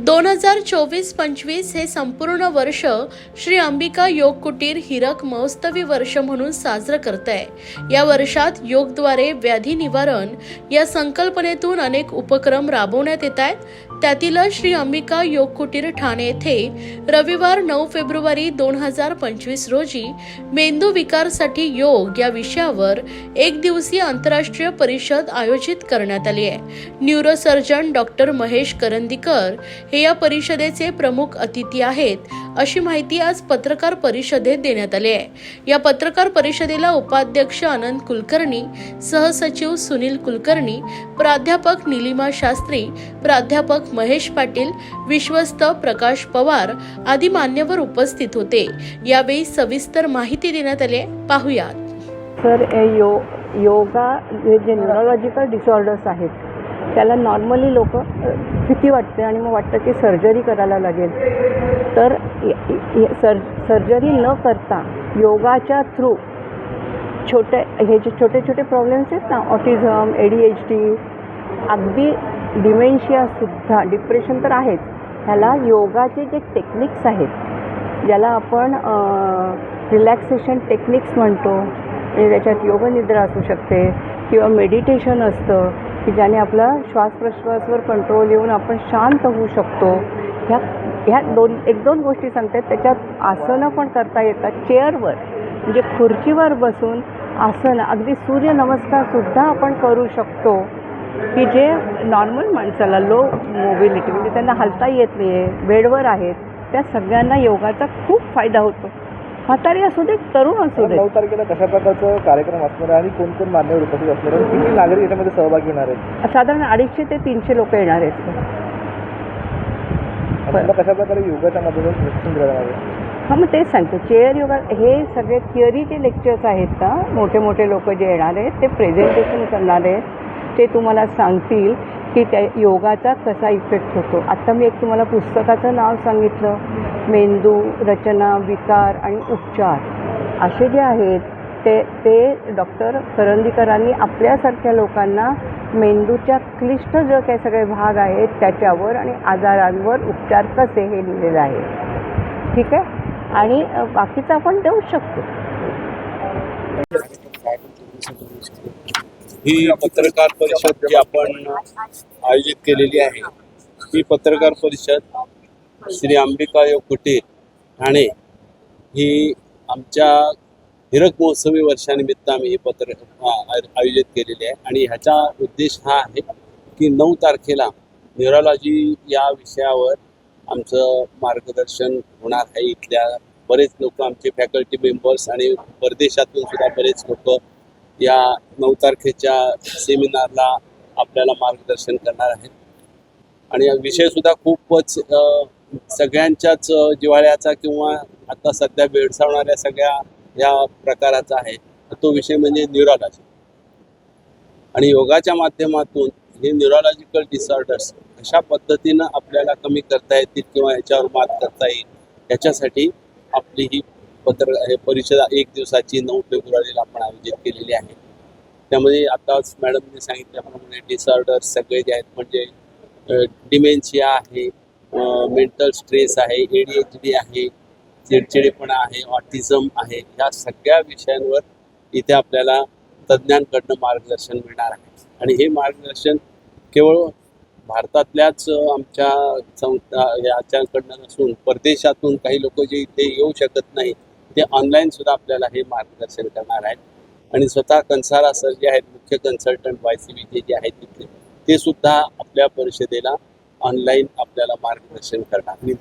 दोन हजार चोवीस पंचवीस हे संपूर्ण वर्ष श्री अंबिका योग कुटीर हिरक महोत्सवी वर्ष म्हणून साजरं करत आहे या वर्षात योगद्वारे व्याधी निवारण या संकल्पनेतून अनेक उपक्रम राबवण्यात येत आहेत. त्यातीलच श्री अंबिका योग कुटीर ठाणे येथे रविवार नऊ फेब्रुवारी दोन हजार पंचवीस रोजी मेंदू विकारसाठी योग या विषयावर एक दिवसीय आंतरराष्ट्रीय परिषद आयोजित करण्यात आली आहे. न्यूरोसर्जन डॉक्टर महेश करंदीकर हे या परिषदेचे प्रमुख अतिथी आहेत. अशी माहिती आज पत्रकार परिषदेत देण्यात आली आहे. या पत्रकार परिषदेला उपाध्यक्ष आनंद कुलकर्णी सहसचिव सुनील कुलकर्णी प्राध्यापक निलिमा शास्त्री प्राध्यापक महेश पाटील विश्वस्त प्रकाश पवार आदी मान्यवर उपस्थित होते. यावेळी सविस्तर माहिती देण्यात आली आहे. पाहुयात. सर ए यो योगा जे न्यूरोलॉजिकल डिसऑर्डर्स आहेत त्याला नॉर्मली लोक भीती वाटते आणि मग वाटतं की सर्जरी करायला लागेल. तर सर सर्जरी न करता योगाच्या थ्रू छोटे हे जे छोटे छोटे प्रॉब्लेम्स आहेत ना autism A D H D अगदी डिमेन्शियासुद्धा डिप्रेशन तर आहेच. ह्याला योगाचे जे टेक्निक्स आहेत ज्याला आपण रिलॅक्सेशन टेक्निक्स म्हणतो म्हणजे त्याच्यात योगनिद्रा असू शकते किंवा मेडिटेशन असतं की ज्याने आपला श्वास प्रश्वासवर कंट्रोल येऊन आपण शांत होऊ शकतो. ह्या ह्या दोन एक दोन गोष्टी सांगतात त्याच्यात आसनं पण करता येतात. चेअरवर म्हणजे खुर्चीवर बसून आसनं अगदी सूर्यनमस्कारसुद्धा आपण करू शकतो. की जे नॉर्मल माणसाला लो मोबिलिटी म्हणजे त्यांना हलता येत नाही आहे बेडवर आहेत त्या सगळ्यांना योगाचा खूप फायदा होतो. म्हातारी असू दे तरुण असू दे नऊ तारखेला कशा प्रकारचा कार्यक्रम असणार आहे आणि कोण कोण मान्यवर उपस्थित असणार आहे? किती नागरिक याच्यामध्ये सहभागी होणार आहेत? साधारण अडीचशे ते तीनशे लोक येणार आहेत. त्यांना कशा प्रकारे योगाच्या आहे? हां मग तेच सांगते. चेअर योगा हे सगळे थिअरीचे लेक्चर्स आहेत ना मोठे मोठे लोक जे येणार आहेत ते प्रेझेंटेशन करणार आहेत. ते तुम्हाला सांगतील की त्या योगाचा कसा इफेक्ट होतो. आत्ता मी एक तुम्हाला पुस्तकाचं नाव सांगितलं. मेंदू रचना विकार आणि उपचार. असे जे आहेत ते ते डॉक्टर करंदीकरांनी आपल्यासारख्या लोकांना मेंदूच्या क्लिष्ट जे काही सगळे भाग आहेत त्याच्यावर आणि आजारांवर उपचार कसे हे लिहिलेलं आहे. ठीक आहे? आणि बाकीचं आपण देऊ शकतो. ही पत्रकार परिषद जी आपण आयोजित केलेली आहे ही पत्रकार परिषद श्री अंबिका योग कुटीर ठाणे ही आमच्या हिरक महोत्सवी वर्षानिमित्त आम्ही हे पत्र आयोजित केलेली आहे. आणि ह्याचा उद्देश हा आहे की नऊ तारखेला न्युरोलॉजी या विषयावर आमचं मार्गदर्शन होणार आहे. इथल्या बरेच लोक आमचे फॅकल्टी मेंबर्स आणि परदेशातून सुद्धा बरेच लोक या नऊ तारखेच्या सेमिनारला आपल्याला मार्गदर्शन करणार आहेत. आणि विषयसुद्धा खूपच सगळ्यांच्याच जिव्हाळ्याचा किंवा आता सध्या भेडसावणाऱ्या सगळ्या या प्रकाराचा आहे तो विषय म्हणजे न्यूरोलॉजी. आणि योगाच्या माध्यमातून हे न्यूरोलॉजिकल डिसऑर्डर्स अशा पद्धतीनं आपल्याला कमी करता येतील किंवा याच्यावर मात करता येईल याच्यासाठी आपली ही पत्र हे परिषद एक दिवसाची नऊ फेब्रुवारीला आपण आयोजित केलेली आहे. त्यामध्ये आताच मॅडमने सांगितल्याप्रमाणे डिसऑर्डर्स सगळे जे आहेत म्हणजे डिमेन्शिया आहे मेंटल स्ट्रेस आहे ए डी एच डी आहे चिडचिडेपणा आहे ऑटिझम आहे ह्या सगळ्या विषयांवर इथे आपल्याला तज्ज्ञांकडनं मार्गदर्शन मिळणार आहे. आणि हे मार्गदर्शन केवळ भारतातल्याच आमच्या संस्था याच्याकडनं नसून परदेशातून काही लोक जे इथे येऊ शकत नाही ते ऑनलाईन सुद्धा आपल्याला हे मार्गदर्शन करणार आहेत. आणि स्वतः कन्सारा सर जे आहेत मुख्य consultant Y C B J आहेत तिथले ते सुद्धा आपल्या परिषदेला ऑनलाईन आपल्याला मार्गदर्शन करणार. आणि